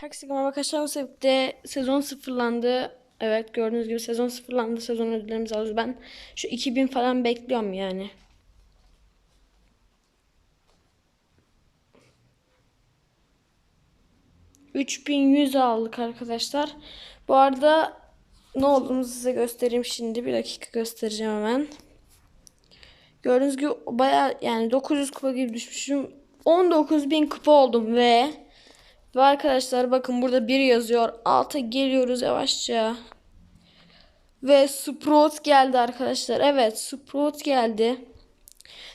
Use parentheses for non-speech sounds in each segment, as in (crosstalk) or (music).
Herkese merhaba arkadaşlar. Bu sebeple sezon sıfırlandı. Evet gördüğünüz gibi sezon sıfırlandı. Sezon ödüllerimizi alıyoruz. Ben şu 2000 falan bekliyorum yani. ...3100 aldık arkadaşlar. Bu arada... ...ne olduğunu size göstereyim şimdi. Bir dakika göstereceğim hemen. Gördüğünüz gibi baya yani 900 kupa gibi düşmüşüm. 19.000 kupa oldum ve... Ve arkadaşlar bakın burada bir yazıyor. Alta geliyoruz yavaşça. Ve Sprout geldi arkadaşlar. Evet Sprout geldi.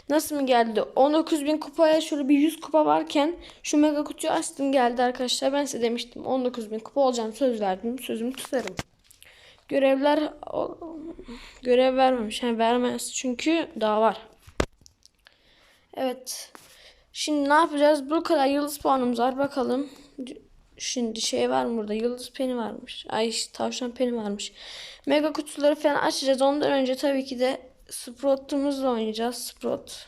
Nasıl mı geldi? 19.000 kupaya şöyle bir 100 kupa varken şu mega kutuyu açtım geldi arkadaşlar. Ben size demiştim 19.000 kupa olacağım söz verdim. Sözümü tutarım. Görevler görev vermemiş. Yani vermez. Çünkü daha var. Evet. Şimdi ne yapacağız? Bu kadar yıldız puanımız var. Bakalım. Şimdi şey var mı burada? Yıldız peni varmış. Ay tavşan peni varmış. Mega kutuları falan açacağız. Ondan önce tabii ki de Sprout'umuzla oynayacağız. Sprout.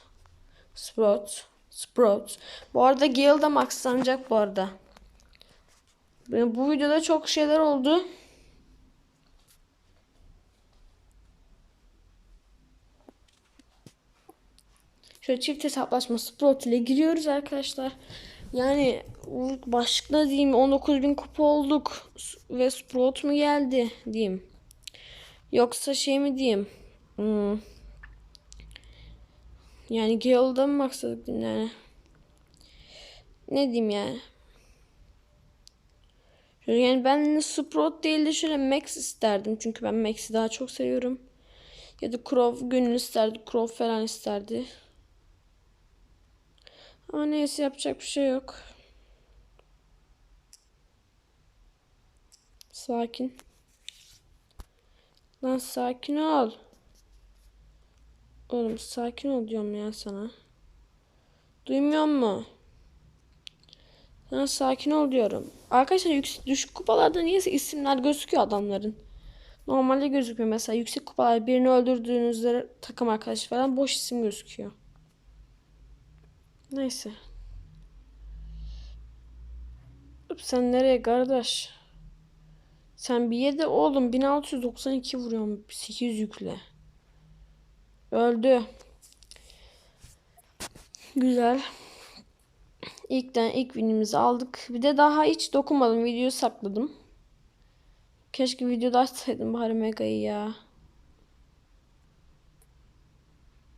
Sprout. Sprout. Bu arada Gale da maxlanacak bu arada. Bu videoda çok şeyler oldu. Şöyle çift hesaplaşma Sprout ile giriyoruz arkadaşlar. Yani başlıkta diyeyim 19.000 kupa olduk ve Sprout mu geldi diyeyim. Yoksa şey mi diyeyim. Hmm. Yani Gale'da mı maksadık yani. Ne diyeyim yani. Yani ben Sprout değil de şöyle Max isterdim. Çünkü ben Max'i daha çok seviyorum. Ya da Crow gönül isterdi. Crow falan isterdi. Ama neyse yapacak bir şey yok. Sakin. Lan sakin ol. Oğlum sakin ol diyorum ya sana. Duymuyor mu? Sana sakin ol diyorum. Arkadaşlar yüksek düşük kupalarda niyeyse isimler gözüküyor adamların. Normalde gözükmüyor. Mesela yüksek kupalar birini öldürdüğünüzde takım arkadaş falan boş isim gözüküyor. Neyse. Sen nereye kardeş? Sen bir yedi oğlum 1692 vuruyorum 800 yükle. Öldü. Güzel. İlkten ilk winimizi aldık. Bir de daha hiç dokunmadım. Videoyu sakladım. Keşke videoda açsaydım bari Mega'yı ya.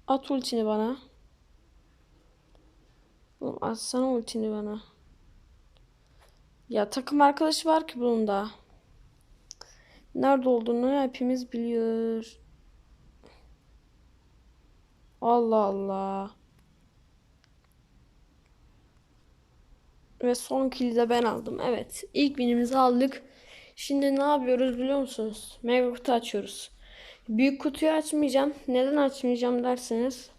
At ultini bana. Oğlum atsana ultini bana. Ya takım arkadaşı var ki bunun da. Nerede olduğunu hepimiz biliyor. Allah Allah. Ve son kili de ben aldım. Evet. ilk binimizi aldık. Şimdi ne yapıyoruz biliyor musunuz? Mega kutu açıyoruz. Büyük kutuyu açmayacağım. Neden açmayacağım derseniz.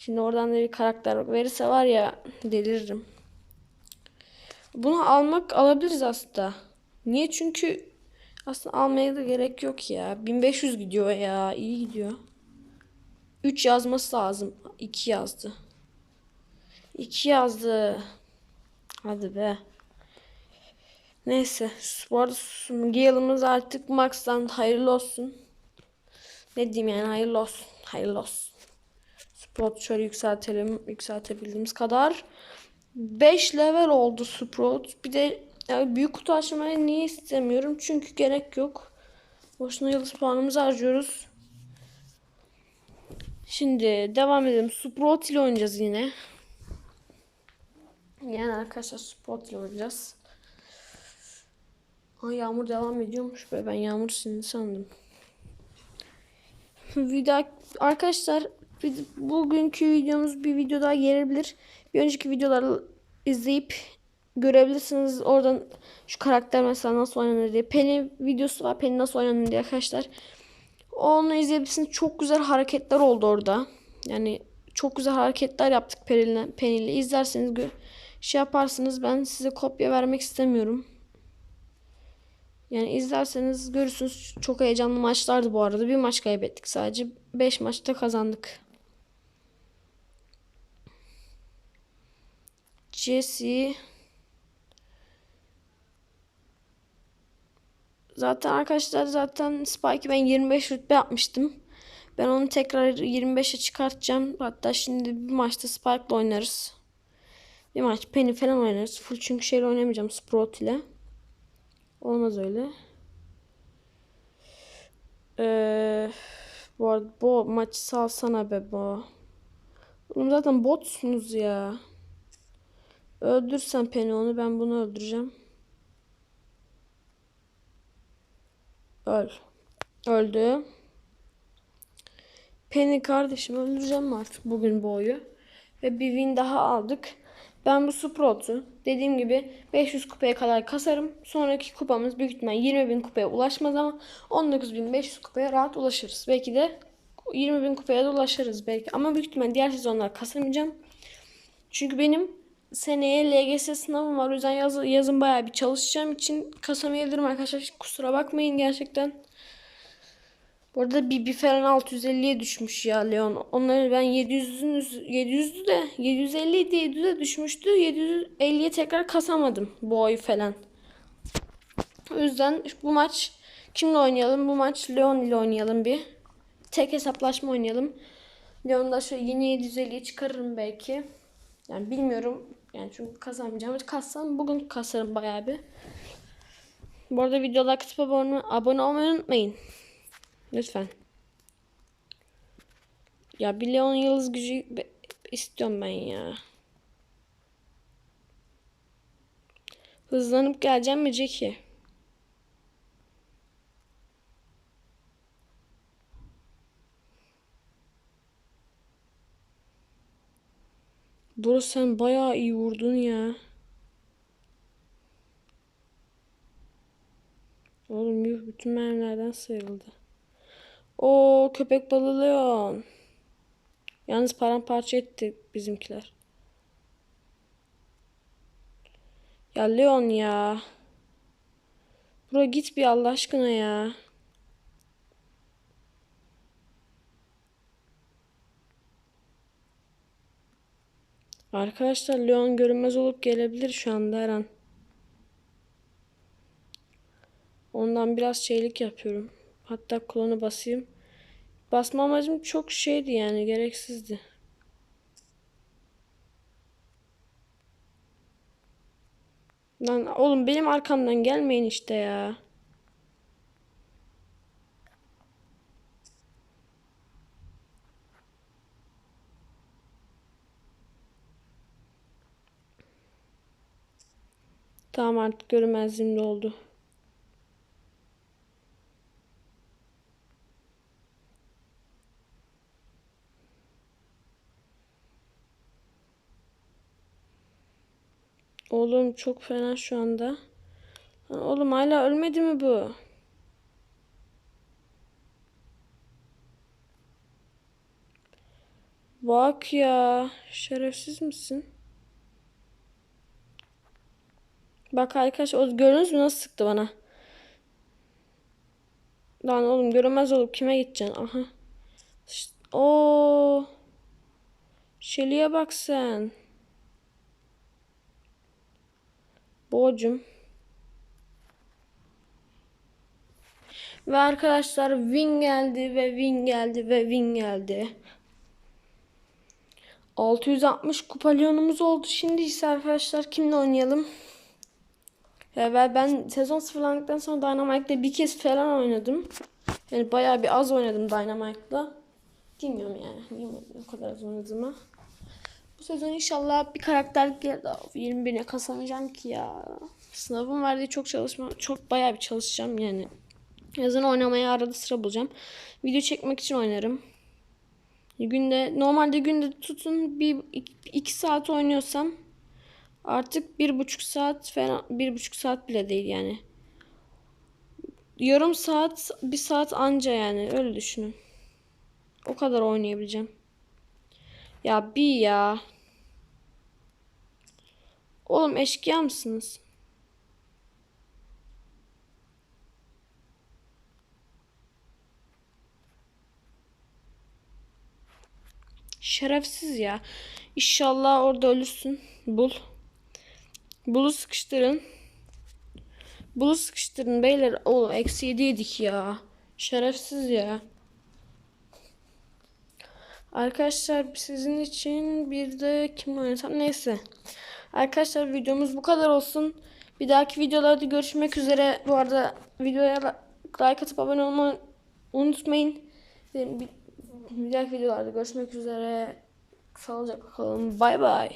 Şimdi oradan da bir karakter verirse var ya deliririm. Bunu almak alabiliriz aslında. Niye? Çünkü aslında almaya da gerek yok ya. 1500 gidiyor ya. iyi gidiyor. 3 yazması lazım. 2 yazdı. 2 yazdı. Hadi be. Neyse. Bu arada Gale'ımız artık Max'tan hayırlı olsun. Ne diyeyim yani hayırlı olsun. Hayırlı olsun. Sprout şöyle yükseltelim. Yükseltebildiğimiz kadar. 5 level oldu Sprout. Bir de yani büyük kutu açmayı niye istemiyorum? Çünkü gerek yok. Boşuna yıldız puanımızı harcıyoruz. Şimdi devam edelim. Sprout ile oynayacağız yine. Yani arkadaşlar Sprout ile oynayacağız. Ay yağmur devam ediyormuş be. Ben yağmur sinir sandım. (laughs) Video arkadaşlar bugünkü videomuz bir video daha gelebilir. Bir önceki videoları izleyip görebilirsiniz. Oradan şu karakter mesela nasıl oynanır diye. Penny videosu var. Penny nasıl oynanır diye arkadaşlar. Onu izleyebilirsiniz. Çok güzel hareketler oldu orada. Yani çok güzel hareketler yaptık Penny ile. İzlerseniz şey yaparsınız. Ben size kopya vermek istemiyorum. Yani izlerseniz görürsünüz. Çok heyecanlı maçlardı bu arada. Bir maç kaybettik sadece. 5 maçta kazandık. Jesse. Zaten arkadaşlar zaten Spike'ı ben 25 rütbe yapmıştım. Ben onu tekrar 25'e çıkartacağım. Hatta şimdi bir maçta Spike'la oynarız. Bir maç Penny falan oynarız. Full çünkü şeyle oynamayacağım. Sprout ile. Olmaz öyle. Ee, bu arada bu maçı salsana be bu. Oğlum zaten botsunuz ya. Öldürsen Penny onu ben bunu öldüreceğim. Öl. Öldü. Penny kardeşim öldüreceğim artık bugün bu oyu. Ve bir win daha aldık. Ben bu Sprout'u dediğim gibi 500 kupaya kadar kasarım. Sonraki kupamız büyük ihtimal 20.000 kupaya ulaşmaz ama 19.500 kupaya rahat ulaşırız. Belki de 20.000 kupaya da ulaşırız belki. Ama büyük ihtimal diğer sezonlar kasamayacağım. Çünkü benim seneye LGS sınavım var. O yüzden yaz, yazın bayağı bir çalışacağım için kasamayabilirim arkadaşlar. Kusura bakmayın gerçekten. Bu arada bir, bir falan 650'ye düşmüş ya Leon. Onları ben 700'ün 700'dü de 750 idi 700'e düşmüştü. 750'ye tekrar kasamadım bu oy falan. O yüzden bu maç kimle oynayalım? Bu maç Leon ile oynayalım bir. Tek hesaplaşma oynayalım. Leon'da şöyle yeni 750'ye çıkarırım belki. Yani bilmiyorum. Yani çünkü kazanmayacağım. Kassam bugün kasarım bayağı bir. Bu arada videoda kısıp abone, abone olmayı unutmayın. Lütfen. Ya bir Leon Yıldız gücü istiyorum ben ya. Hızlanıp geleceğim mi Jackie? Bro sen bayağı iyi vurdun ya. Oğlum yuh bütün mermilerden sıyrıldı. O köpek balığı Leon. Yalnız paramparça etti bizimkiler. Ya Leon ya. Bro git bir Allah aşkına ya. Arkadaşlar Leon görünmez olup gelebilir şu anda her an. Ondan biraz şeylik yapıyorum. Hatta klonu basayım. Basma amacım çok şeydi yani gereksizdi. Lan oğlum benim arkamdan gelmeyin işte ya. Tamam artık görünmezliğim de oldu. Oğlum çok fena şu anda. Oğlum hala ölmedi mi bu? Bak ya. Şerefsiz misin? Bak arkadaş o gördünüz mü nasıl sıktı bana? Lan oğlum görünmez olup kime gideceksin? Aha. O Şeli'ye bak sen. Boğacım. Ve arkadaşlar win geldi ve win geldi ve win geldi. 660 kupalyonumuz oldu. Şimdi ise arkadaşlar kimle oynayalım? Ya ben, sezon sıfırlandıktan sonra Dynamite'de bir kez falan oynadım. Yani bayağı bir az oynadım Dynamite'da. Bilmiyorum yani. Bilmiyorum o kadar az oynadığımı. Bu sezon inşallah bir karakter gelir. 21'e kasamayacağım ki ya. Sınavım var diye çok çalışma, çok bayağı bir çalışacağım yani. Yazın oynamaya arada sıra bulacağım. Video çekmek için oynarım. Günde normalde günde tutun bir iki saat oynuyorsam artık bir buçuk saat falan bir buçuk saat bile değil yani. Yarım saat bir saat anca yani öyle düşünün. O kadar oynayabileceğim. Ya bir ya. Oğlum eşkıya mısınız? Şerefsiz ya. İnşallah orada ölürsün. Bul. Bulu sıkıştırın. Bunu sıkıştırın beyler. Oğlum eksi 7 yedik ya. Şerefsiz ya. Arkadaşlar sizin için bir de kim oynasam neyse. Arkadaşlar videomuz bu kadar olsun. Bir dahaki videolarda görüşmek üzere. Bu arada videoya like atıp abone olmayı unutmayın. Bir dahaki videolarda görüşmek üzere. Sağlıcakla kalın. Bay bay.